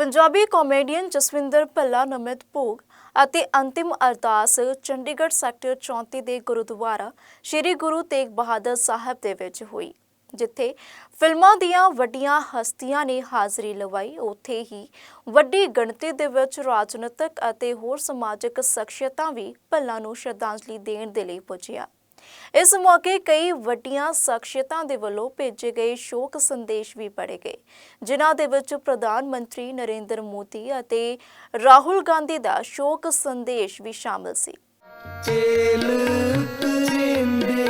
Punjabi comedian Jaswinder Bhalla, ਨਮਿਤ ਭੋਗ ਅਤੇ ਅੰਤਿਮ ਅਰਦਾਸ ਚੰਡੀਗੜ੍ਹ ਸੈਕਟਰ 34 ਦੇ ਗੁਰਦੁਆਰਾ ਸ੍ਰੀ ਗੁਰੂ ਤੇਗ ਬਹਾਦਰ ਸਾਹਿਬ ਦੇ ਵਿੱਚ ਹੋਈ, ਜਿੱਥੇ ਫਿਲਮਾਂ ਦੀਆਂ ਵੱਡੀਆਂ ਹਸਤੀਆਂ ਨੇ ਹਾਜ਼ਰੀ ਲਵਾਈ। ਉੱਥੇ ਹੀ ਵੱਡੀ ਗਿਣਤੀ ਦੇ ਵਿੱਚ ਰਾਜਨੀਤਿਕ ਅਤੇ ਹੋਰ ਸਮਾਜਿਕ ਸ਼ਖਸੀਅਤਾਂ ਵੀ ਭੱਲਾ ਨੂੰ ਸ਼ਰਧਾਂਜਲੀ ਦੇਣ ਦੇ ਲਈ ਪੁੱਜੀਆਂ। ਇਸ ਮੌਕੇ ਕਈ ਵੱਡੀਆਂ ਸ਼ਖਸੀਅਤਾਂ ਦੇ ਵੱਲੋਂ ਭੇਜੇ ਗਏ ਸ਼ੋਕ ਸੰਦੇਸ਼ ਵੀ ਪੜ੍ਹੇ ਗਏ, ਜਿਨ੍ਹਾਂ ਦੇ ਵਿੱਚ ਪ੍ਰਧਾਨ ਮੰਤਰੀ ਨਰਿੰਦਰ ਮੋਦੀ ਅਤੇ ਰਾਹੁਲ ਗਾਂਧੀ ਦਾ ਸ਼ੋਕ ਸੰਦੇਸ਼ ਵੀ ਸ਼ਾਮਲ ਸੀ। ਤੇਲ ਤਰਿੰਦੇ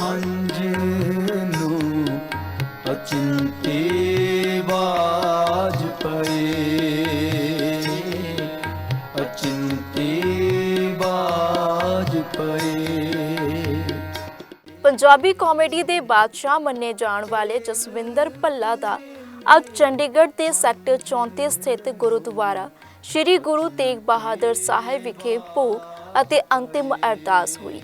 ਹੰਝ ਨੂੰ ਅਚਿੰਤੇ ਪੰਜਾਬੀ ਕਾਮੇਡੀ ਦੇ ਬਾਦਸ਼ਾਹ ਮੰਨੇ ਜਾਣ ਵਾਲੇ ਜਸਵਿੰਦਰ ਭੱਲਾ ਦਾ ਅੱਜ ਚੰਡੀਗੜ੍ਹ ਦੇ ਸੈਕਟਰ 34 ਸਥਿਤ ਗੁਰਦੁਆਰਾ ਸ੍ਰੀ ਗੁਰੂ ਤੇਗ ਬਹਾਦਰ ਸਾਹਿਬ ਵਿਖੇ ਭੋਗ ਅਤੇ ਅੰਤਿਮ ਅਰਦਾਸ ਹੋਈ,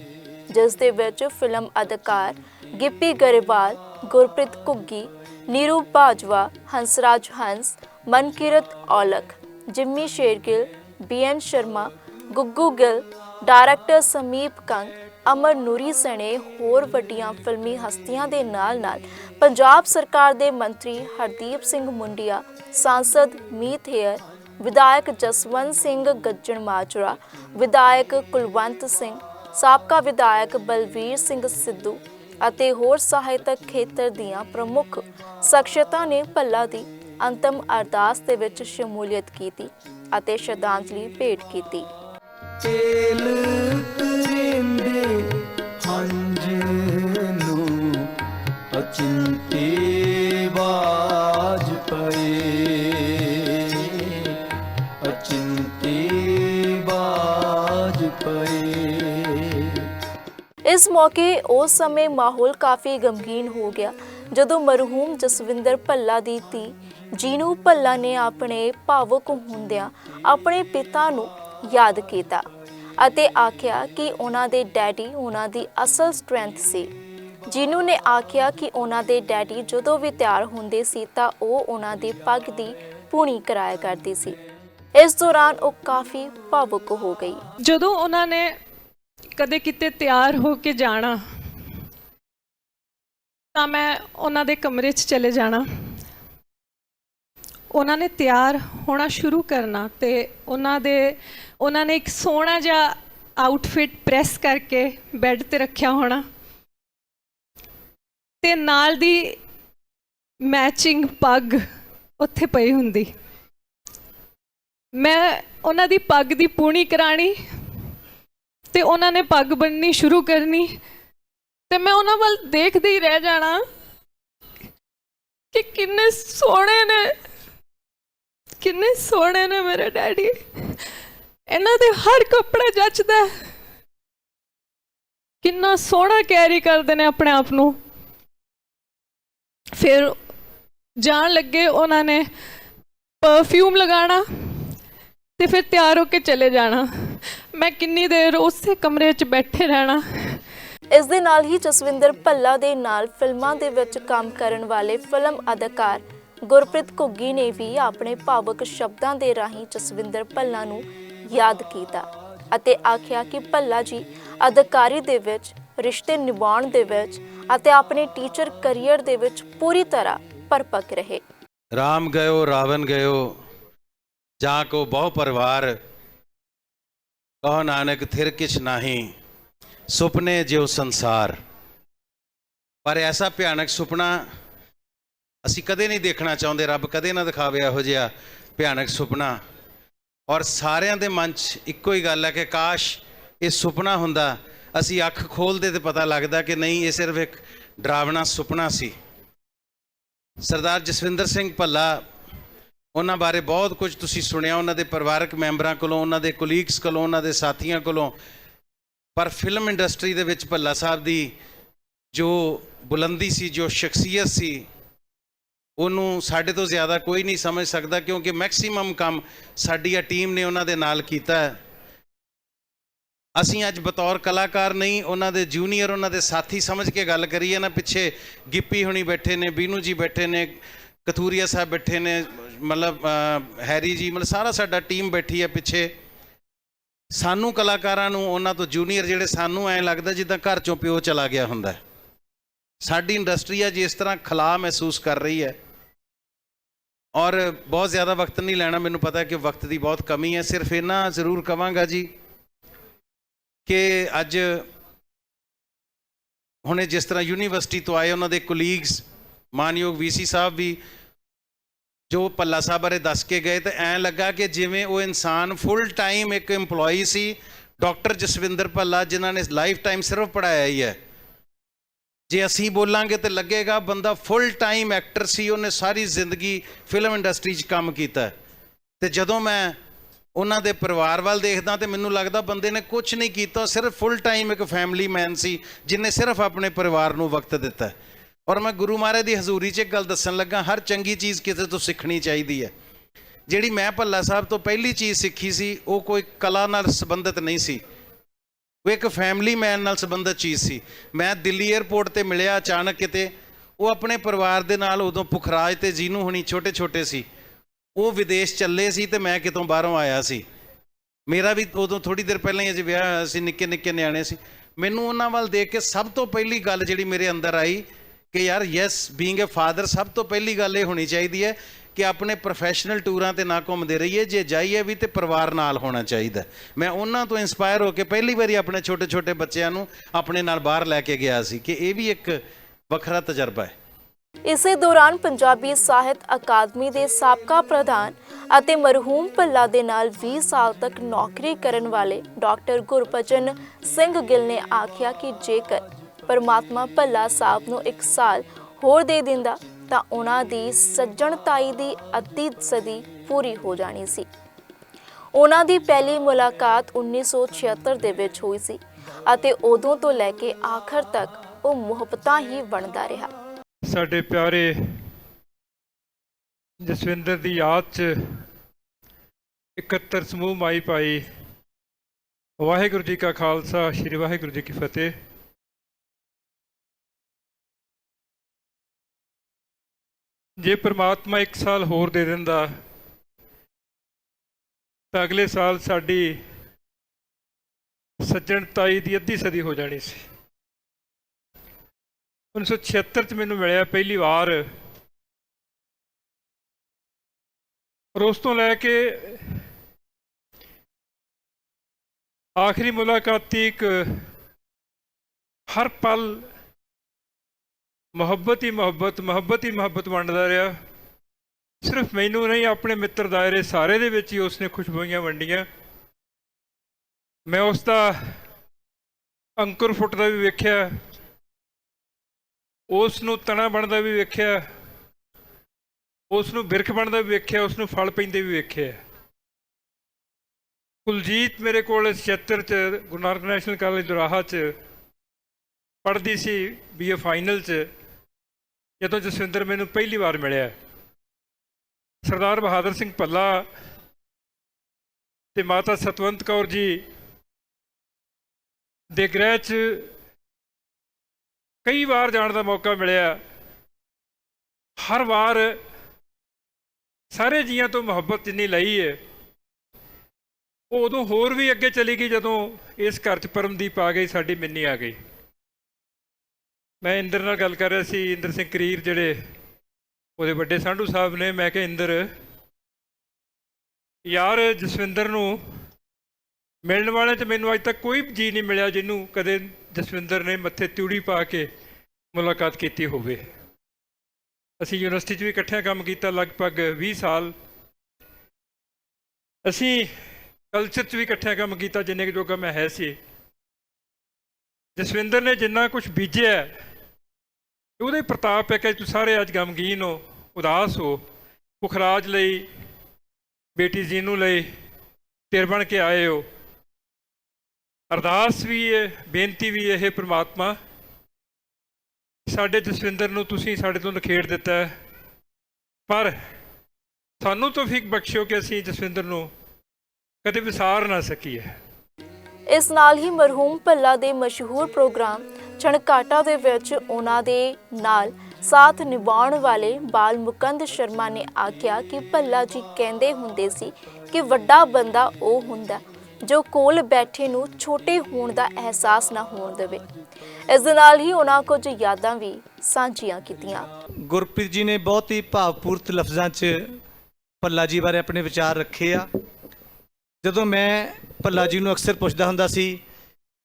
ਜਿਸ ਦੇ ਵਿੱਚ ਫਿਲਮ ਅਦਾਕਾਰ Gippy Grewal, Gurpreet Ghuggi, Neeru Bajwa, Hansraj Hans, Mankirt Aulakh, Jimmy Shergill BN Sharma, Guggu Gill director Sameep Kang Amar Noori ਸਣੇ ਹੋਰ ਵੱਡੀਆਂ ਫਿਲਮੀ ਹਸਤੀਆਂ ਦੇ ਨਾਲ-ਨਾਲ ਪੰਜਾਬ ਸਰਕਾਰ ਦੇ ਮੰਤਰੀ ਹਰਦੀਪ ਸਿੰਘ ਮੁੰਡੀਆ, ਸਾਂਸਦ ਮੀਤ ਹੇਅਰ, ਵਿਧਾਇਕ ਜਸਵੰਤ ਸਿੰਘ ਗੱਜਣ ਮਾਜਰਾ, ਵਿਧਾਇਕ ਕੁਲਵੰਤ ਸਿੰਘ, ਸਾਬਕਾ ਵਿਧਾਇਕ ਬਲਵੀਰ ਸਿੰਘ ਸਿੱਧੂ ਅਤੇ ਹੋਰ ਸਹਾਇਤਕ ਖੇਤਰ ਦੀਆਂ ਪ੍ਰਮੁੱਖ ਸ਼ਖਸੀਅਤਾਂ ਨੇ ਭੱਲਾ ਦੀ ਅੰਤਮ ਅਰਦਾਸ ਦੇ ਵਿੱਚ ਸ਼ਮੂਲੀਅਤ ਕੀਤੀ ਅਤੇ ਸ਼ਰਧਾਂਜਲੀ ਭੇਟ ਕੀਤੀ। ਤੇਲ ਤਰਿੰਦੇ ਹੰਝ ਨੂੰ ਅਚਿੰਤੇ ਬਾਜ ਪਏ। ਅਚਿੰਤੇ ਬਾਜ ਪਏ। ਇਸ ਮੌਕੇ ਉਸ ਸਮੇਂ ਮਾਹੌਲ ਕਾਫੀ ਗਮਗੀਨ ਹੋ ਗਿਆ, ਜਦੋਂ ਮਰਹੂਮ ਜਸਵਿੰਦਰ ਭੱਲਾ ਦੀ ਧੀ ਜੀਨੂ ਭੱਲਾ ਨੇ ਆਪਣੇ ਭਾਵੁਕ ਹੁੰਦਿਆਂ ਆਪਣੇ ਪਿਤਾ ਨੂੰ ਯਾਦ ਕੀਤਾ ਅਤੇ ਆਖਿਆ ਕਿ ਉਹਨਾਂ ਦੇ ਡੈਡੀ ਉਹਨਾਂ ਦੀ ਅਸਲ ਸਟਰੈਂਥ ਸੀ। ਜੀਨੂ ਨੇ ਆਖਿਆ ਕਿ ਉਹਨਾਂ ਦੇ ਡੈਡੀ ਜਦੋਂ ਵੀ ਤਿਆਰ ਹੁੰਦੇ ਸੀ ਤਾਂ ਉਹ ਉਹਨਾਂ ਦੀ ਪੱਗ ਦੀ ਪੂਣੀ ਕਰਾਇਆ ਕਰਦੀ ਸੀ। ਇਸ ਦੌਰਾਨ ਉਹ ਕਾਫੀ ਭਾਵੁਕ ਹੋ ਗਈ। ਜਦੋਂ ਉਹਨਾਂ ਨੇ ਕਦੇ ਕਿਤੇ ਤਿਆਰ ਹੋ ਕੇ ਜਾਣਾ ਤਾਂ ਮੈਂ ਉਹਨਾਂ ਦੇ ਕਮਰੇ 'ਚ ਚਲੇ ਜਾਣਾ। ਉਹਨਾਂ ਨੇ ਤਿਆਰ ਹੋਣਾ ਸ਼ੁਰੂ ਕਰਨਾ ਤੇ ਉਹਨਾਂ ਦੇ, ਉਹਨਾਂ ਨੇ ਇੱਕ ਸੋਹਣਾ ਜਿਹਾ ਆਊਟਫਿਟ ਪ੍ਰੈਸ ਕਰਕੇ ਬੈੱਡ ਤੇ ਰੱਖਿਆ ਹੋਣਾ। ਤੇ ਨਾਲ ਦੀ ਮੈਚਿੰਗ ਪੱਗ ਉੱਥੇ ਪਈ ਹੁੰਦੀ। ਮੈਂ ਉਹਨਾਂ ਦੀ ਪੱਗ ਦੀ ਪੂਣੀ ਕਰਾਣੀ ਤੇ ਉਹਨਾਂ ਨੇ ਪੱਗ ਬੰਨਣੀ ਸ਼ੁਰੂ ਕਰਨੀ ਤੇ ਮੈਂ ਉਹਨਾਂ ਵੱਲ ਦੇਖਦੇ ਹੀ ਰਹਿ ਜਾਣਾ ਕਿ ਕਿੰਨੇ ਸੋਹਣੇ ਨੇ। ਕਿੰਨੇ ਸੋਹਣੇ ਨੇ ਮੇਰੇ ਡੈਡੀ। ਇਹਨਾਂ ਦੇ ਹਰ ਕੱਪੜਾ ਜੱਚਦਾ ਕਿੰਨਾ ਸੋਹਣਾ ਕੈਰੀ ਕਰਦੇ ਨੇ ਆਪਣੇ ਆਪ ਨੂੰ। ਫਿਰ ਜਾਣ ਲੱਗੇ ਉਹਨਾਂ ਨੇ ਪਰਫਿਊਮ ਲਗਾਉਣਾ ਤੇ ਫਿਰ ਤਿਆਰ ਹੋ ਕੇ ਚਲੇ ਜਾਣਾ। ਮੈਂ ਕਿੰਨੀ ਦੇਰ ਉਸੇ ਕਮਰੇ 'ਚ ਬੈਠੇ ਰਹਿਣਾ। ਇਸ ਦੇ ਨਾਲ ਹੀ ਜਸਵਿੰਦਰ ਭੱਲਾ ਦੇ ਨਾਲ ਫਿਲਮਾਂ ਦੇ ਵਿੱਚ ਕੰਮ ਕਰਨ ਵਾਲੇ ਫਿਲਮ ਅਦਾਕਾਰ ਗੁਰਪ੍ਰੀਤ ਘੁੱਗੀ ਨੇ ਵੀ ਆਪਣੇ ਭਾਵਕ ਸ਼ਬਦਾਂ ਦੇ ਰਾਹੀਂ ਜਸਵਿੰਦਰ ਭੱਲਾ ਨੂੰ ਯਾਦ ਕੀਤਾ ਅਤੇ ਆਖਿਆ ਕਿ ਭੱਲਾ ਜੀ ਅਦਾਕਾਰੀ ਦੇ ਵਿੱਚ, ਰਿਸ਼ਤੇ ਨਿਭਾਉਣ ਦੇ ਵਿੱਚ ਅਤੇ ਆਪਣੇ ਟੀਚਰ ਕੈਰੀਅਰ ਦੇ ਵਿੱਚ ਪੂਰੀ ਤਰ੍ਹਾਂ ਪਰਪੱਕ ਰਹੇ। ਰਾਮ ਗਇਓ, ਰਾਵਣ ਗਇਓ, ਜਾਂ ਕੋ ਬਹੁ ਪਰਿਵਾਰ, ਕਹੋ ਨਾਨਕ ਥਿਰ ਕਿਛ ਨਾਹੀ, ਸੁਪਨੇ ਜਿਉ ਸੰਸਾਰ। ਪਰ ਐਸਾ ਭਿਆਨਕ ਸੁਪਨਾ ਅਸੀਂ ਕਦੇ ਨਹੀਂ ਦੇਖਣਾ ਚਾਹੁੰਦੇ ਰੱਬ, ਕਦੇ ਨਾ ਦਿਖਾਵੇ ਇਹੋ ਜਿਹਾ ਭਿਆਨਕ ਸੁਪਨਾ। ਔਰ ਸਾਰਿਆਂ ਦੇ ਮਨ 'ਚ ਇੱਕੋ ਹੀ ਗੱਲ ਹੈ ਕਿ ਕਾਸ਼ ਇਹ ਸੁਪਨਾ ਹੁੰਦਾ, ਅਸੀਂ ਅੱਖ ਖੋਲਦੇ ਤੇ ਪਤਾ ਲੱਗਦਾ ਕਿ ਨਹੀਂ, ਇਹ ਸਿਰਫ ਇੱਕ ਡਰਾਵਣਾ ਸੁਪਨਾ ਸੀ। ਸਰਦਾਰ ਜਸਵਿੰਦਰ ਸਿੰਘ ਭੱਲਾ, ਉਹਨਾਂ ਬਾਰੇ ਬਹੁਤ ਕੁਝ ਤੁਸੀਂ ਸੁਣਿਆ, ਉਹਨਾਂ ਦੇ ਪਰਿਵਾਰਕ ਮੈਂਬਰਾਂ ਕੋਲੋਂ, ਉਹਨਾਂ ਦੇ ਕੋਲੀਗਸ ਕੋਲੋਂ, ਉਹਨਾਂ ਦੇ ਸਾਥੀਆਂ ਕੋਲੋਂ। ਪਰ ਫਿਲਮ ਇੰਡਸਟਰੀ ਦੇ ਵਿੱਚ ਭੱਲਾ ਸਾਹਿਬ ਦੀ ਜੋ ਬੁਲੰਦੀ ਸੀ, ਜੋ ਸ਼ਖਸੀਅਤ ਸੀ ਉਹਨੂੰ ਸਾਡੇ ਤੋਂ ਜ਼ਿਆਦਾ ਕੋਈ ਨਹੀਂ ਸਮਝ ਸਕਦਾ ਕਿਉਂਕਿ ਮੈਕਸਿਮਮ ਕੰਮ ਸਾਡੀ ਆ ਟੀਮ ਨੇ ਉਹਨਾਂ ਦੇ ਨਾਲ ਕੀਤਾ ਹੈ। ਅਸੀਂ ਅੱਜ ਬਤੌਰ ਕਲਾਕਾਰ ਨਹੀਂ, ਉਹਨਾਂ ਦੇ ਜੂਨੀਅਰ ਉਹਨਾਂ ਦੇ ਸਾਥੀ ਸਮਝ ਕੇ ਗੱਲ ਕਰੀਏ ਨਾ, ਪਿੱਛੇ ਗਿੱਪੀ ਹੁਣੀ ਬੈਠੇ ਨੇ, ਬੀਨੂ ਜੀ ਬੈਠੇ ਨੇ, ਕਥੂਰੀਆ ਸਾਹਿਬ ਬੈਠੇ ਨੇ, ਮਤਲਬ ਹੈਰੀ ਜੀ, ਮਤਲਬ ਸਾਰਾ ਸਾਡਾ ਟੀਮ ਬੈਠੀ ਹੈ ਪਿੱਛੇ। ਸਾਨੂੰ ਕਲਾਕਾਰਾਂ ਨੂੰ, ਉਹਨਾਂ ਤੋਂ ਜੂਨੀਅਰ ਜਿਹੜੇ ਸਾਨੂੰ ਐਂ ਲੱਗਦਾ ਜਿੱਦਾਂ ਘਰ ਚੋਂ ਪਿਓ ਚਲਾ ਗਿਆ ਹੁੰਦਾ ਸਾਡੀ ਇੰਡਸਟਰੀ ਆ ਜਿਸ ਤਰ੍ਹਾਂ ਖਲਾ ਮਹਿਸੂਸ ਕਰ ਰਹੀ ਹੈ। ਔਰ ਬਹੁਤ ਜ਼ਿਆਦਾ ਵਕਤ ਨਹੀਂ ਲੈਣਾ, ਮੈਨੂੰ ਪਤਾ ਹੈ ਕਿ ਵਕਤ ਦੀ ਬਹੁਤ ਕਮੀ ਹੈ। ਸਿਰਫ ਇਹਨਾਂ ਜ਼ਰੂਰ ਕਵਾਂਗਾ ਜੀ ਕਿ ਅੱਜ ਹੁਣੇ ਜਿਸ ਤਰ੍ਹਾਂ ਯੂਨੀਵਰਸਿਟੀ ਤੋਂ ਆਏ ਉਹਨਾਂ ਦੇ ਕੋਲੀਗਸ ਮਾਨਯੋਗ ਵੀਸੀ ਸਾਹਿਬ ਵੀ, ਜੋ ਪੱਲਾ ਸਾਹਿਬ ਬਾਰੇ ਦੱਸ ਕੇ ਗਏ, ਤੇ ਐਂ ਲੱਗਾ ਕਿ ਜਿਵੇਂ ਉਹ ਇਨਸਾਨ ਫੁੱਲ ਟਾਈਮ ਇੱਕ EMPLOYE ਸੀ ਡਾਕਟਰ ਜਸਵਿੰਦਰ ਭੱਲਾ, ਜਿਨ੍ਹਾਂ ਨੇ ਲਾਈਫ ਟਾਈਮ ਸਿਰਫ ਪੜਾਇਆ ਹੀ ਹੈ। ਜੇ ਅਸੀਂ ਬੋਲਾਂਗੇ ਤੇ ਲੱਗੇਗਾ ਬੰਦਾ ਫੁੱਲ ਟਾਈਮ ਐਕਟਰ ਸੀ, ਉਹਨੇ ਸਾਰੀ ਜ਼ਿੰਦਗੀ ਫਿਲਮ ਇੰਡਸਟਰੀ 'ਚ ਕੰਮ ਕੀਤਾ। ਹੈ। ਤੇ ਜਦੋਂ ਮੈਂ ਉਹਨਾਂ ਦੇ ਪਰਿਵਾਰ ਵੱਲ ਦੇਖਦਾ ਤੇ ਮੈਨੂੰ ਲੱਗਦਾ ਬੰਦੇ ਨੇ ਕੁਝ ਨਹੀਂ ਕੀਤਾ ਸਿਰਫ ਫੁੱਲ ਟਾਈਮ ਇੱਕ ਫੈਮਿਲੀ ਮੈਨ ਸੀ, ਜਿਨੇ ਸਿਰਫ ਆਪਣੇ ਪਰਿਵਾਰ ਨੂੰ ਵਕਤ ਦਿੱਤਾ। ਔਰ ਮੈਂ ਗੁਰੂ ਮਹਾਰਾਜ ਦੀ ਹਜ਼ੂਰੀ 'ਚ ਇੱਕ ਗੱਲ ਦੱਸਣ ਲੱਗਾ, ਹਰ ਚੰਗੀ ਚੀਜ਼ ਕਿਸੇ ਤੋਂ ਸਿੱਖਣੀ ਚਾਹੀਦੀ ਹੈ। ਜਿਹੜੀ ਮੈਂ ਭੱਲਾ ਸਾਹਿਬ ਤੋਂ ਪਹਿਲੀ ਚੀਜ਼ ਸਿੱਖੀ ਸੀ, ਉਹ ਕੋਈ ਕਲਾ ਨਾਲ ਸੰਬੰਧਿਤ ਨਹੀਂ ਸੀ। ਉਹ ਇੱਕ ਫੈਮਿਲੀ ਮੈਨ ਨਾਲ ਸੰਬੰਧਿਤ ਚੀਜ਼ ਸੀ। ਮੈਂ ਦਿੱਲੀ 에ਅਰਪੋਰਟ ਤੇ ਮਿਲਿਆ ਅਚਾਨਕ ਕਿਤੇ। ਉਹ ਆਪਣੇ ਪਰਿਵਾਰ ਦੇ ਨਾਲ ਉਦੋਂ ਪੁਖਰਾਜ ਤੇ ਜੀਨੂ ਹੁਣੀ ਛੋਟੇ ਛੋਟੇ ਸੀ। ਉਹ ਵਿਦੇਸ਼ ਚੱਲੇ ਸੀ ਤੇ ਮੈਂ ਕਿਤੋਂ ਬਾਹਰੋਂ ਆਇਆ ਸੀ। ਮੇਰਾ ਵੀ ਉਦੋਂ ਥੋੜੀ ਦੇਰ ਪਹਿਲਾਂ ਹੀ ਅਜੇ ਵਿਆਹ ਹੋਇਆ ਸੀ ਨਿੱਕੇ ਨਿੱਕੇ ਨਿਆਣੇ ਸੀ। ਮੈਨੂੰ ਉਹਨਾਂ ਵੱਲ ਦੇਖ ਕੇ ਸਭ ਤੋਂ ਪਹਿਲੀ ਗੱਲ ਜਿਹੜੀ ਮੇਰੇ ਅੰਦਰ ਆਈ ਕਿ ਯਾਰ ਯੈਸ ਬੀਇੰਗ ਅ ਫਾਦਰ ਸਭ ਤੋਂ ਪਹਿਲੀ ਗੱਲ ਇਹ ਹੋਣੀ ਚਾਹੀਦੀ ਹੈ ਕਿ ਆਪਣੇ ਪ੍ਰੋਫੈਸ਼ਨਲ ਟੂਰਾਂ ਤੇ ਨਾ ਘੁੰਮਦੇ ਰਹੀਏ, ਜੇ ਜਾਈਏ ਵੀ ਤੇ ਪਰਿਵਾਰ ਨਾਲ ਹੋਣਾ ਚਾਹੀਦਾ। ਮੈਂ ਉਹਨਾਂ ਤੋਂ ਇਨਸਪਾਇਰ ਹੋ ਕੇ ਪਹਿਲੀ ਵਾਰੀ ਆਪਣੇ ਛੋਟੇ ਛੋਟੇ ਬੱਚਿਆਂ ਨੂੰ ਆਪਣੇ ਨਾਲ ਬਾਹਰ ਲੈ ਕੇ ਗਿਆ ਸੀ ਕਿ ਇਹ ਵੀ ਇੱਕ ਵੱਖਰਾ ਤਜਰਬਾ ਹੈ। ਇਸੇ ਦੌਰਾਨ ਪੰਜਾਬੀ ਸਾਹਿਤ ਅਕਾਦਮੀ ਦੇ ਸਾਬਕਾ ਪ੍ਰਧਾਨ ਅਤੇ ਮਰਹੂਮ ਭੱਲਾ ਦੇ ਨਾਲ 20 ਸਾਲ ਤੱਕ ਨੌਕਰੀ ਕਰਨ ਵਾਲੇ ਡਾਕਟਰ ਗੁਰਬਚਨ ਸਿੰਘ ਗਿੱਲ ਨੇ ਆਖਿਆ ਕਿ ਜੇਕਰ ਪਰਮਾਤਮਾ ਭੱਲਾ ਸਾਹਿਬ ਨੂੰ ਇੱਕ ਸਾਲ ਹੋਰ ਦੇ ਦਿੰਦਾ ਤਾਂ ਉਹਨਾਂ ਦੀ ਸੱਜਣਤਾਈ ਦੀ ਅੱਧੀ ਸਦੀ ਪੂਰੀ ਹੋ ਜਾਣੀ ਸੀ। ਉਹਨਾਂ ਦੀ ਪਹਿਲੀ ਮੁਲਾਕਾਤ 1976 ਦੇ ਵਿੱਚ ਹੋਈ ਸੀ ਅਤੇ ਉਦੋਂ ਤੋਂ ਲੈ ਕੇ ਆਖਰ ਤੱਕ ਉਹ ਮੁਹੱਬਤਾਂ ਹੀ ਬਣਦਾ ਰਿਹਾ। ਸਾਡੇ ਪਿਆਰੇ ਜਸਵਿੰਦਰ ਦੀ ਯਾਦ 'ਚ 71 ਸਮੂਹ ਮਾਈ ਪਾਈ। ਵਾਹਿਗੁਰੂ ਜੀ ਕਾ ਖਾਲਸਾ, ਸ੍ਰੀ ਵਾਹਿਗੁਰੂ ਜੀ ਕੀ ਫਤਿਹ। ਜੇ ਪ੍ਰਮਾਤਮਾ ਇੱਕ ਸਾਲ ਹੋਰ ਦੇ ਦਿੰਦਾ, ਤਾਂ ਅਗਲੇ ਸਾਲ ਸਾਡੀ ਸੱਜਣਤਾਈ ਦੀ ਅੱਧੀ ਸਦੀ ਹੋ ਜਾਣੀ ਸੀ। 1976 ਚ ਮੈਨੂੰ ਮਿਲਿਆ ਪਹਿਲੀ ਵਾਰ। ਔਰ ਉਸ ਤੋਂ ਲੈ ਕੇ ਆਖਰੀ ਮੁਲਾਕਾਤ ਤੀਕ ਹਰ ਪਲ ਮੁਹੱਬਤ ਹੀ ਮੁਹੱਬਤ ਮੁਹੱਬਤ ਹੀ ਮੁਹੱਬਤ ਵੰਡਦਾ ਰਿਹਾ। ਸਿਰਫ ਮੈਨੂੰ ਨਹੀਂ, ਆਪਣੇ ਮਿੱਤਰ ਦਾਇਰੇ ਸਾਰੇ ਦੇ ਵਿੱਚ ਹੀ ਉਸਨੇ ਖੁਸ਼ਬੂਈਆਂ ਵੰਡੀਆਂ। ਮੈਂ ਉਸ ਦਾ ਅੰਕੁਰ ਫੁੱਟਦਾ ਵੀ ਵੇਖਿਆ। ਉਸ ਨੂੰ ਤਣਾ ਬਣਦਾ ਵੀ ਵੇਖਿਆ। ਉਸ ਨੂੰ ਬਿਰਖ ਬਣਦਾ ਵੀ ਵੇਖਿਆ। ਉਸ ਨੂੰ ਫਲ ਪੈਂਦੇ ਵੀ ਵੇਖਿਆ। ਕੁਲਜੀਤ ਮੇਰੇ ਕੋਲ 76 ਚ, ਗੁਰੂ ਨਾਨਕ ਨੈਸ਼ਨਲ ਕਾਲਜ ਦੁਰਾਹਾ ਚ ਪੜ੍ਹਦੀ ਸੀ ਬੀਏ ਫਾਈਨਲ ਚ। ਜਦੋਂ ਜਸਵਿੰਦਰ ਮੈਨੂੰ ਪਹਿਲੀ ਵਾਰ ਮਿਲਿਆ, ਸਰਦਾਰ ਬਹਾਦਰ ਸਿੰਘ ਭੱਲਾ ਤੇ ਮਾਤਾ ਸਤਵੰਤ ਕੌਰ ਜੀ ਦੇ ਗ੍ਰਹਿ ਚ ਕਈ ਵਾਰ ਜਾਣ ਦਾ ਮੌਕਾ ਮਿਲਿਆ। ਹਰ ਵਾਰ ਸਾਰੇ ਜੀਆਂ ਤੋਂ ਮੁਹੱਬਤ ਜਿੰਨੀ ਲਈ ਹੈ, ਉਹ ਉਦੋਂ ਹੋਰ ਵੀ ਅੱਗੇ ਚਲੀ ਗਈ ਜਦੋਂ ਇਸ ਘਰ 'ਚ ਪਰਮਦੀਪ ਆ ਗਈ, ਸਾਡੀ ਮਿੰਨੀ ਆ ਗਈ। ਮੈਂ ਇੰਦਰ ਨਾਲ ਗੱਲ ਕਰ ਰਿਹਾ ਸੀ, ਇੰਦਰ ਸਿੰਘ ਕਰੀਰ ਜਿਹੜੇ ਉਹਦੇ ਵੱਡੇ ਸਾਂਢੂ ਸਾਹਿਬ ਨੇ, ਮੈਂ ਕਿਹਾ ਇੰਦਰ, ਯਾਰ ਜਸਵਿੰਦਰ ਨੂੰ ਮਿਲਣ ਵਾਲਿਆਂ 'ਚ ਮੈਨੂੰ ਅੱਜ ਤੱਕ ਕੋਈ ਜੀ ਨਹੀਂ ਮਿਲਿਆ ਜਿਹਨੂੰ ਕਦੇ ਜਸਵਿੰਦਰ ਨੇ ਮੱਥੇ ਤਿਉੜੀ ਪਾ ਕੇ ਮੁਲਾਕਾਤ ਕੀਤੀ ਹੋਵੇ। ਅਸੀਂ ਯੂਨੀਵਰਸਿਟੀ 'ਚ ਵੀ ਇਕੱਠਿਆਂ ਕੰਮ ਕੀਤਾ ਲਗਭਗ 20 ਸਾਲ। ਅਸੀਂ ਕਲਚਰ 'ਚ ਵੀ ਇਕੱਠਿਆਂ ਕੰਮ ਕੀਤਾ, ਜਿੰਨੇ ਕੁ ਜੋਗਾ ਮੈਂ ਹੈ ਸੀ। ਜਸਵਿੰਦਰ ਨੇ ਜਿੰਨਾ ਕੁਝ ਬੀਜਿਆ ਉਹਦੇ ਪ੍ਰਤਾਪ ਹੈ ਕਿ ਤੁਸੀਂ ਸਾਰੇ ਅੱਜ ਗਮਗੀਨ ਹੋ, ਉਦਾਸ ਹੋ, ਪੁਖਰਾਜ ਲਈ, ਬੇਟੀ ਜੀਨੂ ਲਈ ਤੇਰ ਬਣ ਕੇ ਆਏ ਹੋ। ਅਰਦਾਸ ਵੀ ਹੈ, ਬੇਨਤੀ ਵੀ ਇਹ ਪ੍ਰਮਾਤਮਾ, ਸਾਡੇ ਜਸਵਿੰਦਰ ਨੂੰ ਤੁਸੀਂ ਸਾਡੇ ਤੋਂ ਨਖੇੜ ਦਿੱਤਾ ਹੈ। ਪਰ ਸਾਨੂੰ ਤੌਫੀਕ ਬਖਸ਼ਿਓ ਕਿ ਅਸੀਂ ਜਸਵਿੰਦਰ ਨੂੰ ਕਦੇ ਵਿਸਾਰ ਨਾ ਸਕੀਏ। ਇਸ ਨਾਲ ਹੀ ਮਰਹੂਮ ਭੱਲਾ ਦੇ ਮਸ਼ਹੂਰ ਪ੍ਰੋਗਰਾਮ ਛਣਕਾਟਾ ਦੇ ਵਿੱਚ ਉਹਨਾਂ ਦੇ ਨਾਲ ਸਾਥ ਨਿਭਾਉਣ ਵਾਲੇ ਬਾਲ ਮੁਕੰਦ ਸ਼ਰਮਾ ਨੇ ਆਖਿਆ ਕਿ ਭੱਲਾ ਜੀ ਕਹਿੰਦੇ ਹੁੰਦੇ ਸੀ ਕਿ ਵੱਡਾ ਬੰਦਾ ਉਹ ਹੁੰਦਾ ਜੋ ਕੋਲ ਬੈਠੇ ਨੂੰ ਛੋਟੇ ਹੋਣ ਦਾ ਅਹਿਸਾਸ ਨਾ ਹੋਣ ਦੇਵੇ। ਇਸ ਦੇ ਨਾਲ ਹੀ ਉਹਨਾਂ ਕੁਝ ਯਾਦਾਂ ਵੀ ਸਾਂਝੀਆਂ ਕੀਤੀਆਂ। ਗੁਰਪ੍ਰੀਤ ਜੀ ਨੇ ਬਹੁਤ ਹੀ ਭਾਵਪੂਰਤ ਲਫ਼ਜ਼ਾਂ 'ਚ ਭੱਲਾ ਜੀ ਬਾਰੇ ਆਪਣੇ ਵਿਚਾਰ ਰੱਖੇ ਆ। ਜਦੋਂ ਮੈਂ ਭੱਲਾ ਜੀ ਨੂੰ ਅਕਸਰ ਪੁੱਛਦਾ ਹੁੰਦਾ ਸੀ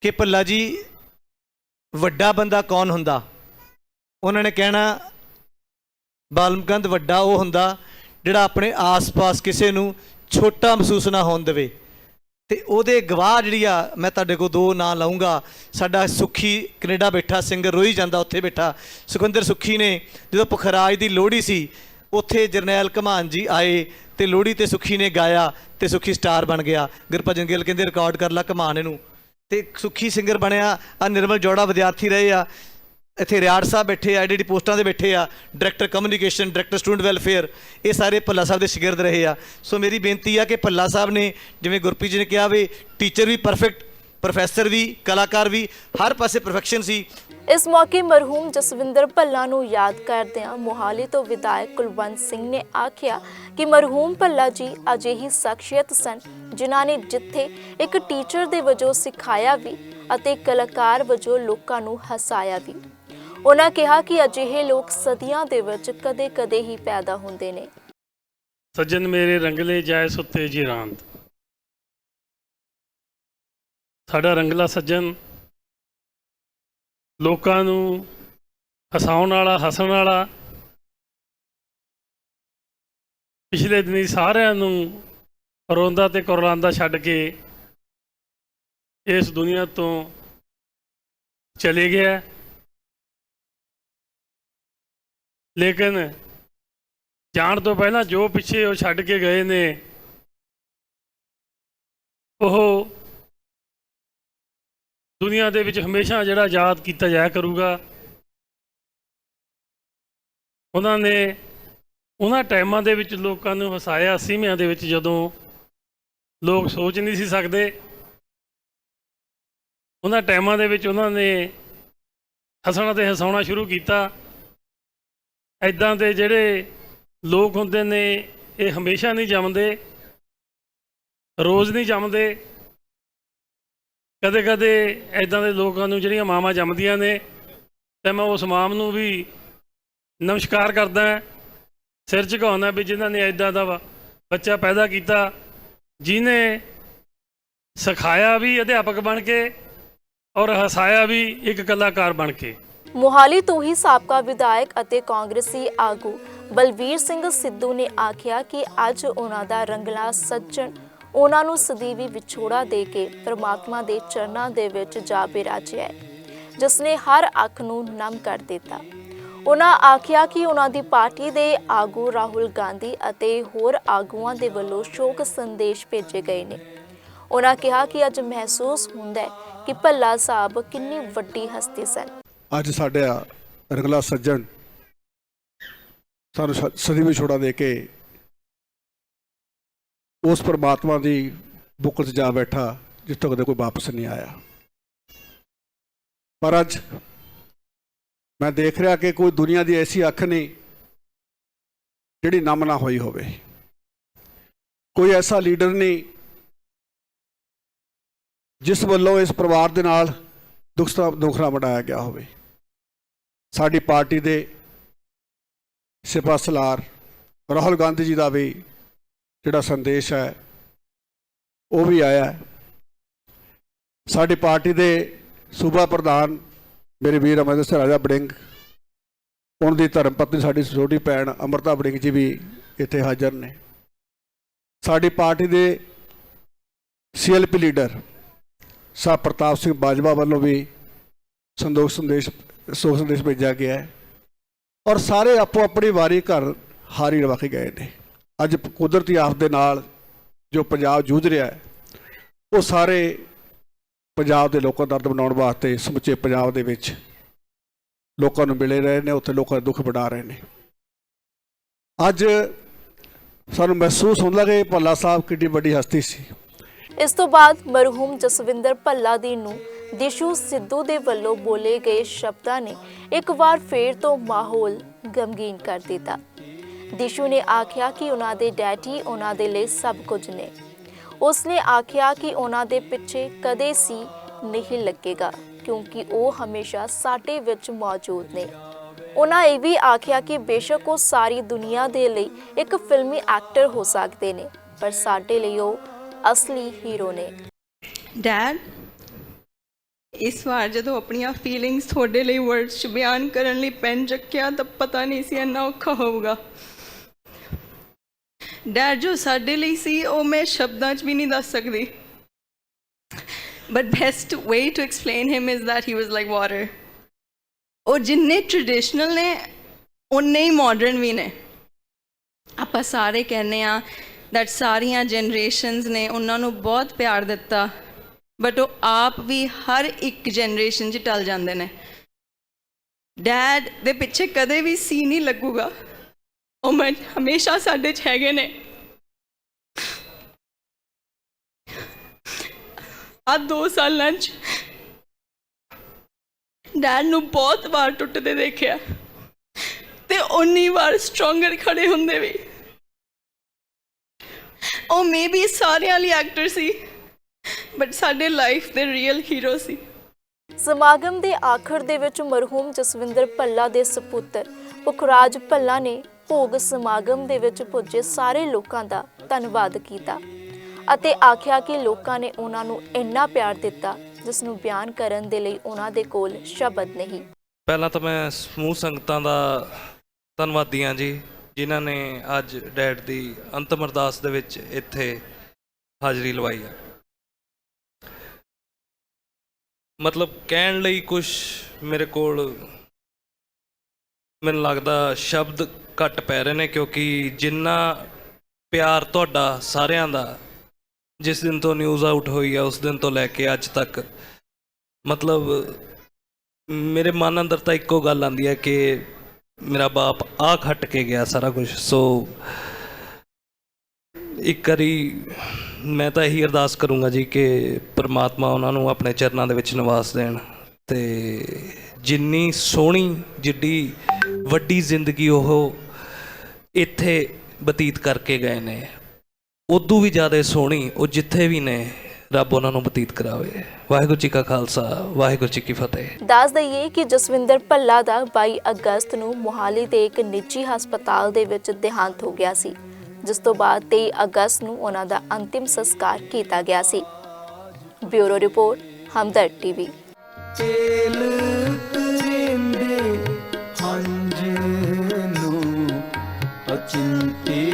ਕਿ ਭੱਲਾ ਜੀ ਵੱਡਾ ਬੰਦਾ ਕੌਣ ਹੁੰਦਾ? ਉਹਨਾਂ ਨੇ ਕਹਿਣਾ, ਬਾਲਮਕੰਦ ਵੱਡਾ ਉਹ ਹੁੰਦਾ ਜਿਹੜਾ ਆਪਣੇ ਆਸ-ਪਾਸ ਕਿਸੇ ਨੂੰ ਛੋਟਾ ਮਹਿਸੂਸ ਨਾ ਹੋਣ ਦੇਵੇ। ਤੇ ਉਹਦੇ ਗਵਾਹ ਜਿਹੜੀ ਆ, ਮੈਂ ਤੁਹਾਡੇ ਕੋਲ ਦੋ ਨਾਂ ਲਾਉਂਗਾ ਸਾਡਾ ਸੁਖੀ ਕੈਨੇਡਾ ਬੈਠਾ, ਸਿੰਗਰ ਰੋਈ ਜਾਂਦਾ, ਉੱਥੇ ਬੈਠਾ। ਸੁਖਵਿੰਦਰ ਸੁਖੀ ਨੇ ਜਦੋਂ ਪੁਖਰਾਜ ਦੀ ਲੋਹੜੀ ਸੀ, ਉੱਥੇ ਜਰਨੈਲ ਕਮਾਨ ਜੀ ਆਏ ਤੇ ਲੋਹੜੀ ਤੇ ਸੁਖੀ ਨੇ ਗਾਇਆ ਤੇ ਸੁਖੀ ਸਟਾਰ ਬਣ ਗਿਆ। ਗੁਰਭਜਨ ਗਿੱਲ ਕਹਿੰਦੇ, ਰਿਕਾਰਡ ਕਰ ਲਾ ਕਮਾਨ ਇਹਨੂੰ। ਤੇ ਸੁਖੀ ਸਿੰਗਰ ਬਣਿਆ, ਆ ਨਿਰਮਲ ਜੋੜਾ ਵਿਦਿਆਰਥੀ ਰਹੇ ਆ। ਇੱਥੇ ਰਿਆੜ ਸਾਹਿਬ ਬੈਠੇ ਆ ਜਿਹੜੀ ਪੋਸਟਾਂ ਦੇ ਬੈਠੇ ਆ director communication director student welfare ਇਹ ਸਾਰੇ ਭੱਲਾ ਸਾਹਿਬ ਦੇ ਸ਼ਾਗਿਰਦ ਰਹੇ ਆ। ਸੋ ਮੇਰੀ ਬੇਨਤੀ ਆ ਕਿ ਭੱਲਾ ਸਾਹਿਬ ਨੇ, ਜਿਵੇਂ ਗੁਰਪ੍ਰੀਤ ਜੀ ਨੇ ਕਿਹਾ ਵੀ ਟੀਚਰ ਵੀ ਪਰਫੈਕਟ ਪ੍ਰੋਫੈਸਰ ਵੀ, ਕਲਾਕਾਰ ਵੀ, ਹਰ ਪਾਸੇ ਪਰਫੈਕਸ਼ਨ ਸੀ। ਇਸ ਮੌਕੇ ਮਰਹੂਮ ਜਸਵਿੰਦਰ ਭੱਲਾ ਨੂੰ ਯਾਦ ਕਰਦਿਆਂ ਮੋਹਾਲੀ ਤੋਂ ਵਿਧਾਇਕ ਕੁਲਵੰਤ ਸਿੰਘ ਨੇ ਆਖਿਆ ਕਿ ਮਰਹੂਮ ਭੱਲਾ ਜੀ ਅਜਿਹੀ ਸ਼ਖਸੀਅਤ ਸਨ, ਜਿਨ੍ਹਾਂ ਨੇ ਜਿੱਥੇ ਇੱਕ ਟੀਚਰ ਦੇ ਵਜੋਂ ਸਿਖਾਇਆ ਵੀ ਅਤੇ ਕਲਾਕਾਰ ਵਜੋਂ ਲੋਕਾਂ ਨੂੰ ਹਸਾਇਆ ਵੀ। ਉਹਨਾਂ ਕਿਹਾ ਕਿ ਅਜਿਹੇ ਲੋਕ ਸਦੀਆਂ ਦੇ ਵਿੱਚ ਕਦੇ-ਕਦੇ ਹੀ ਪੈਦਾ ਹੁੰਦੇ ਨੇ। ਸੱਜਣ ਮੇਰੇ ਰੰਗਲੇ ਜਾਏ ਸੁੱਤੇ ਜੀ ਰਾਂਦ। ਸਾਡਾ ਰੰਗਲਾ ਸੱਜਣ ਲੋਕਾਂ ਨੂੰ ਹਸਾਉਣ ਵਾਲਾ, ਹੱਸਣ ਵਾਲਾ। ਪਿਛਲੇ ਦਿਨੀ ਸਾਰਿਆਂ ਨੂੰ ਰੋਂਦਾ ਤੇ ਕੁਰਲਾਂਦਾ ਛੱਡ ਕੇ ਇਸ ਦੁਨੀਆ ਤੋਂ ਚਲੇ ਗਿਆ। ਲੇਕਿਨ ਜਾਣ ਤੋਂ ਪਹਿਲਾਂ ਜੋ ਪਿੱਛੇ ਉਹ ਛੱਡ ਕੇ ਗਏ ਨੇ, ਉਹ ਦੁਨੀਆ ਦੇ ਵਿੱਚ ਹਮੇਸ਼ਾ ਜਿਹੜਾ ਯਾਦ ਕੀਤਾ ਜਾਇਆ ਕਰੂਗਾ। ਉਹਨਾਂ ਨੇ ਉਹਨਾਂ ਟਾਈਮਾਂ ਦੇ ਵਿੱਚ ਲੋਕਾਂ ਨੂੰ ਹਸਾਇਆ, ਸੀਮਿਆਂ ਦੇ ਵਿੱਚ ਜਦੋਂ ਲੋਕ ਸੋਚ ਨਹੀਂ ਸੀ ਸਕਦੇ। ਉਹਨਾਂ ਟਾਈਮਾਂ ਦੇ ਵਿੱਚ ਉਹਨਾਂ ਨੇ ਹੱਸਣਾ ਤੇ ਹਸਾਉਣਾ ਸ਼ੁਰੂ ਕੀਤਾ। ਐਦਾਂ ਦੇ ਜਿਹੜੇ ਲੋਕ ਹੁੰਦੇ ਨੇ, ਇਹ ਹਮੇਸ਼ਾ ਨਹੀਂ ਜੰਮਦੇ, ਰੋਜ਼ ਨਹੀਂ ਜੰਮਦੇ। ਕਦੇ ਕਦੇ ਐਦਾਂ ਦੇ ਲੋਕਾਂ ਨੂੰ ਜਿਹੜੀਆਂ ਮਾਵਾਂ ਜੰਮਦੀਆਂ ਨੇ, ਤੇ ਮੈਂ ਉਸ ਮਾਮ ਨੂੰ ਵੀ ਨਮਸਕਾਰ ਕਰਦਾ ਸਿਰ ਝੁਕਾਉਂਦਾ ਵੀ ਜਿਨ੍ਹਾਂ ਨੇ ਐਦਾਂ ਦਾ ਬੱਚਾ ਪੈਦਾ ਕੀਤਾ, ਜਿਨੇ ਸਿਖਾਇਆ ਵੀ ਅਧਿਆਪਕ ਬਣ ਕੇ ਔਰ ਹਸਾਇਆ ਵੀ ਇੱਕ ਕਲਾਕਾਰ ਬਣ ਕੇ। ਮੋਹਾਲੀ ਤੋਂ ਹੀ ਸਾਬਕਾ ਵਿਧਾਇਕ ਅਤੇ ਕਾਂਗਰਸੀ ਆਗੂ ਬਲਵੀਰ ਸਿੰਘ ਸਿੱਧੂ ਨੇ ਆਖਿਆ ਕਿ ਅੱਜ ਉਹਨਾਂ ਦਾ ਰੰਗਲਾ ਸੱਜਣ ਉਹਨਾਂ ਨੂੰ ਸਦੀਵੀ ਵਿਛੋੜਾ ਦੇ ਕੇ ਪ੍ਰਮਾਤਮਾ ਦੇ ਚਰਨਾਂ ਦੇ ਵਿੱਚ ਜਾ ਬਿਰਾਜਿਆ ਜਿਸ ਨੇ ਹਰ ਅੱਖ ਨੂੰ ਨਮ ਕਰ ਦਿੱਤਾ। ਉਹਨਾਂ ਆਖਿਆ ਕਿ ਉਹਨਾਂ ਦੀ ਪਾਰਟੀ ਦੇ ਆਗੂ ਰਾਹੁਲ ਗਾਂਧੀ ਅਤੇ ਹੋਰ ਆਗੂਆਂ ਦੇ ਵੱਲੋਂ ਸ਼ੋਕ ਸੰਦੇਸ਼ ਭੇਜੇ ਗਏ ਨੇ। ਉਹਨਾਂ ਕਿਹਾ ਕਿ ਅੱਜ ਮਹਿਸੂਸ ਹੁੰਦਾ ਹੈ ਕਿ ਭੱਲਾ ਸਾਹਿਬ ਕਿੰਨੀ ਵੱਡੀ ਹਸਤੀ ਸਨ। ਅੱਜ ਸਾਡਾ ਰੰਗਲਾ ਸੱਜਣ ਸਾਨੂੰ ਸਦੀ ਵਿਛੋੜਾ ਦੇ ਕੇ ਉਸ ਪਰਮਾਤਮਾ ਦੀ ਬੁੱਕਲ 'ਚ ਜਾ ਬੈਠਾ ਜਿੱਥੋਂ ਕਦੇ ਕੋਈ ਵਾਪਸ ਨਹੀਂ ਆਇਆ। ਪਰ ਅੱਜ ਮੈਂ ਦੇਖ ਰਿਹਾ ਕਿ ਕੋਈ ਦੁਨੀਆ ਦੀ ਐਸੀ ਅੱਖ ਨਹੀਂ ਜਿਹੜੀ ਨਮ ਨਾ ਹੋਈ ਹੋਵੇ। ਕੋਈ ਐਸਾ ਲੀਡਰ ਨਹੀਂ ਜਿਸ ਵੱਲੋਂ ਇਸ ਪਰਿਵਾਰ ਦੇ ਨਾਲ ਦੁੱਖ ਸਾ- ਦੁੱਖੜਾ ਵੰਡਾਇਆ ਗਿਆ ਹੋਵੇ। ਸਾਡੀ ਪਾਰਟੀ ਦੇ ਸਿਪਾ ਸਲਾਰ ਰਾਹੁਲ ਗਾਂਧੀ ਜੀ ਦਾ ਵੀ ਜਿਹੜਾ ਸੰਦੇਸ਼ ਹੈ, ਉਹ ਵੀ ਆਇਆ ਸਾਡੀ ਪਾਰਟੀ ਦੇ ਸੂਬਾ ਪ੍ਰਧਾਨ ਮੇਰੇ ਵੀਰ ਅਮਰਿੰਦਰ ਸਿੰਘ ਰਾਜਾ ਬੜਿੰਗ ਉਹਨਾਂ ਦੀ ਧਰਮ ਪਤਨੀ ਸਾਡੀ ਛੋਟੀ ਭੈਣ ਅਮਰਤਾ ਬੜਿੰਗ ਜੀ ਵੀ ਇੱਥੇ ਹਾਜ਼ਰ ਨੇ। ਸਾਡੀ ਪਾਰਟੀ ਦੇ ਸੀਐਲਪੀ ਲੀਡਰ ਸਾਹਿਬ ਪ੍ਰਤਾਪ ਸਿੰਘ ਬਾਜਵਾ ਵੱਲੋਂ ਵੀ ਸੰਦੋਖ ਸੰਦੇਸ਼ ਸੋਖ ਸੰਦੇਸ਼ ਭੇਜਿਆ ਗਿਆ ਹੈ। ਔਰ ਸਾਰੇ ਆਪੋ ਆਪਣੀ ਵਾਰੀ ਘਰ ਹਾਰੀ ਰਵਾ ਕੇ ਗਏ ਨੇ। ਅੱਜ ਕੁਦਰਤੀ ਆਫਤ ਦੇ ਨਾਲ ਜੋ ਪੰਜਾਬ ਜੂਝ ਰਿਹਾ ਹੈ, ਉਹ ਸਾਰੇ ਪੰਜਾਬ ਦੇ ਲੋਕਾਂ ਦਾ ਦਰਦ ਬਣਾਉਣ ਵਾਸਤੇ ਸਮੁੱਚੇ ਪੰਜਾਬ ਦੇ ਵਿੱਚ ਲੋਕਾਂ ਨੂੰ ਮਿਲੇ ਰਹੇ ਨੇ, ਉੱਥੇ ਲੋਕਾਂ ਦੇ ਦੁੱਖ ਵੰਡਾ ਰਹੇ ਨੇ। ਅੱਜ ਸਾਨੂੰ ਮਹਿਸੂਸ ਹੁੰਦਾ ਕਿ ਭੱਲਾ ਸਾਹਿਬ ਕਿੰਨੀ ਵੱਡੀ ਹਸਤੀ ਸੀ। ਇਸ ਤੋਂ ਬਾਅਦ ਮਰਹੂਮ ਜਸਵਿੰਦਰ ਭੱਲਾ ਦੀ ਨੂੰ ਦਿਸ਼ੂ ਸਿੱਧੂ ਦੇ ਵੱਲੋਂ ਬੋਲੇ ਗਏ ਸ਼ਬਦਾਂ ਨੇ ਇੱਕ ਵਾਰ ਫੇਰ ਤੋਂ ਮਾਹੌਲ ਗਮਗੀਨ ਕਰ ਦਿੱਤਾ। ਦਿਸ਼ੂ ਨੇ ਆਖਿਆ ਕਿ ਉਹਨਾਂ ਦੇ ਡੈਡੀ ਉਹਨਾਂ ਦੇ ਲਈ ਸਭ ਕੁਝ ਨੇ। ਉਸਨੇ ਆਖਿਆ ਕਿ ਉਹਨਾਂ ਦੇ ਪਿੱਛੇ ਕਦੇ ਸੀ ਨਹੀਂ ਲੱਗੇਗਾ, ਕਿਉਂਕਿ ਉਹ ਹਮੇਸ਼ਾ ਸਾਡੇ ਵਿੱਚ ਮੌਜੂਦ ਨੇ। ਉਹਨਾਂ ਇਹ ਵੀ ਆਖਿਆ ਕਿ ਬੇਸ਼ੱਕ ਉਹ ਸਾਰੀ ਦੁਨੀਆ ਦੇ ਲਈ ਇੱਕ ਫਿਲਮੀ ਐਕਟਰ ਹੋ ਸਕਦੇ ਨੇ, ਪਰ ਸਾਡੇ ਲਈ ਉਹ ਅਸਲੀ ਹੀਰੋ ਨੇ। ਡੈਡ ਇਸ ਵਾਰ ਜਦੋਂ ਆਪਣੀਆਂ ਫੀਲਿੰਗਸ ਤੁਹਾਡੇ ਲਈ ਵਰਡਸ 'ਚ ਬਿਆਨ ਕਰਨ ਲਈ ਪੈਨ ਚੱਕਿਆ ਤਾਂ ਪਤਾ ਨਹੀਂ ਸੀ ਇੰਨਾ ਔਖਾ ਹੋਊਗਾ। ਡੈਡ ਜੋ ਸਾਡੇ ਲਈ ਸੀ, ਉਹ ਮੈਂ ਸ਼ਬਦਾਂ 'ਚ ਵੀ ਨਹੀਂ ਦੱਸ ਸਕਦੀ। But best way to explain him is that he was like water. ਉਹ ਜਿੰਨੇ ਟ੍ਰੈਡੀਸ਼ਨਲ ਨੇ ਉਨੇ ਹੀ ਮਾਡਰਨ ਵੀ ਨੇ। ਆਪਾਂ ਸਾਰੇ ਕਹਿੰਦੇ ਆ ਦੈਟ ਸਾਰੀਆਂ ਜਨਰੇਸ਼ਨਸ ਨੇ ਉਹਨਾਂ ਨੂੰ ਬਹੁਤ ਪਿਆਰ ਦਿੱਤਾ। ਬਟ ਉਹ ਆਪ ਵੀ ਹਰ ਇੱਕ ਜਨਰੇਸ਼ਨ 'ਚ ਟਲ ਜਾਂਦੇ ਨੇ। ਡੈਡ ਦੇ ਪਿੱਛੇ ਕਦੇ ਵੀ ਸੀ ਨਹੀਂ ਲੱਗੂਗਾ। ਉਹ ਹਮੇਸ਼ਾ ਸਾਡੇ 'ਚ ਹੈਗੇ ਨੇ। ਆ ਦੋ ਸਾਲਾਂ 'ਚ ਡੈਡ ਨੂੰ ਬਹੁਤ ਵਾਰ ਟੁੱਟਦੇ ਦੇਖਿਆ। ਤੇ ਉਨੀ ਵਾਰ ਸਟਰੋਂਗਰ ਖੜੇ ਹੁੰਦੇ ਵੀ। ਉਹ ਮੇਬੀ ਸਾਰਿਆਂ ਲਈ ਐਕਟਰ ਸੀ ਬਟ ਸਾਡੇ ਲਾਈਫ ਦੇ ਰੀਅਲ ਹੀਰੋ ਸੀ। ਸਮਾਗਮ ਦੇ ਆਖਰ ਦੇ ਵਿੱਚ ਮਰਹੂਮ ਜਸਵਿੰਦਰ ਭੱਲਾ ਦੇ ਸੁਪੁੱਤਰ ਪੁਖਰਾਜ ਭੱਲਾ ਨੇ ਭੋਗ ਸਮਾਗਮ ਦੇ ਵਿੱਚ ਪੁੱਜੇ ਸਾਰੇ ਲੋਕਾਂ ਦਾ ਧੰਨਵਾਦ ਕੀਤਾ ਅਤੇ ਆਖਿਆ ਕਿ ਲੋਕਾਂ ਨੇ ਉਹਨਾਂ ਨੂੰ ਇੰਨਾ ਪਿਆਰ ਦਿੱਤਾ, ਜਿਸ ਨੂੰ ਬਿਆਨ ਕਰਨ ਦੇ ਲਈ ਉਹਨਾਂ ਦੇ ਕੋਲ ਸ਼ਬਦ ਨਹੀਂ। ਪਹਿਲਾਂ ਤਾਂ ਮੈਂ ਸਮੂਹ ਸੰਗਤਾਂ ਦਾ ਧੰਨਵਾਦੀ ਹਾਂ ਜੀ, ਜਿਨ੍ਹਾਂ ਨੇ ਅੱਜ ਡੈਡ ਦੀ ਅੰਤਮ ਅਰਦਾਸ ਦੇ ਵਿੱਚ ਇੱਥੇ ਹਾਜ਼ਰੀ ਲਵਾਈ ਹੈ ਮਤਲਬ ਕਹਿਣ ਲਈ ਕੁਝ ਮੇਰੇ ਕੋਲ ਮੈਨੂੰ ਲੱਗਦਾ ਸ਼ਬਦ ਘੱਟ ਪੈ ਰਹੇ ਨੇ ਕਿਉਂਕਿ ਜਿੰਨਾ ਪਿਆਰ ਤੁਹਾਡਾ ਸਾਰਿਆਂ ਦਾ, ਜਿਸ ਦਿਨ ਤੋਂ ਨਿਊਜ਼ ਆਊਟ ਹੋਈ ਆ, ਉਸ ਦਿਨ ਤੋਂ ਲੈ ਕੇ ਅੱਜ ਤੱਕ, ਮਤਲਬ ਮੇਰੇ ਮਨ ਅੰਦਰ ਤਾਂ ਇੱਕੋ ਗੱਲ ਆਂਦੀ ਹੈ ਕਿ ਮੇਰਾ ਬਾਪ ਆ ਖੱਟ ਕੇ ਗਿਆ ਸਾਰਾ ਕੁਝ ਸੋ ਇੱਕ ਵਾਰੀ ਮੈਂ ਤਾਂ ਇਹੀ ਅਰਦਾਸ ਕਰੂੰਗਾ ਜੀ ਕਿ ਪ੍ਰਮਾਤਮਾ ਉਹਨਾਂ ਨੂੰ ਆਪਣੇ ਚਰਨਾਂ ਦੇ ਵਿੱਚ ਨਿਵਾਸ ਦੇਣ ਤੇ ਜਿੰਨੀ ਸੋਹਣੀ, ਜਿੱਡੀ ਵੱਡੀ ਜ਼ਿੰਦਗੀ ਉਹ ਇੱਥੇ ਬਤੀਤ ਕਰਕੇ ਗਏ ਨੇ। ਉਦੋਂ ਵੀ ਜ਼ਿਆਦਾ ਸੋਹਣੀ ਉਹ ਜਿੱਥੇ ਵੀ ਨੇ ਰੱਬ ਉਹਨਾਂ ਨੂੰ ਬਤੀਤ ਕਰਾਵੇ। ਵਾਹਿਗੁਰੂ ਜੀ ਕਾ ਖਾਲਸਾ ਵਾਹਿਗੁਰੂ ਜੀ ਕੀ ਫਤਿਹ। ਦੱਸ ਦਈਏ ਕਿ ਜਸਵਿੰਦਰ ਭੱਲਾ ਦਾ 22 ਅਗਸਤ ਨੂੰ ਮੋਹਾਲੀ ਦੇ ਇੱਕ ਨਿੱਜੀ ਹਸਪਤਾਲ ਦੇ ਵਿੱਚ ਦੇਹਾਂਤ ਹੋ ਗਿਆ ਸੀ ਜਿਸ ਤੋਂ ਬਾਅਦ 23 ਅਗਸਤ ਨੂੰ ਉਹਨਾਂ ਦਾ ਅੰਤਿਮ ਸੰਸਕਾਰ ਕੀਤਾ ਗਿਆ ਸੀ। Bureau report Hamdard TV. ਤੇਲ ਤਰਿੰਦੇ ਹੰਝ ਨੂੰ ਅਚਿੰਤੇ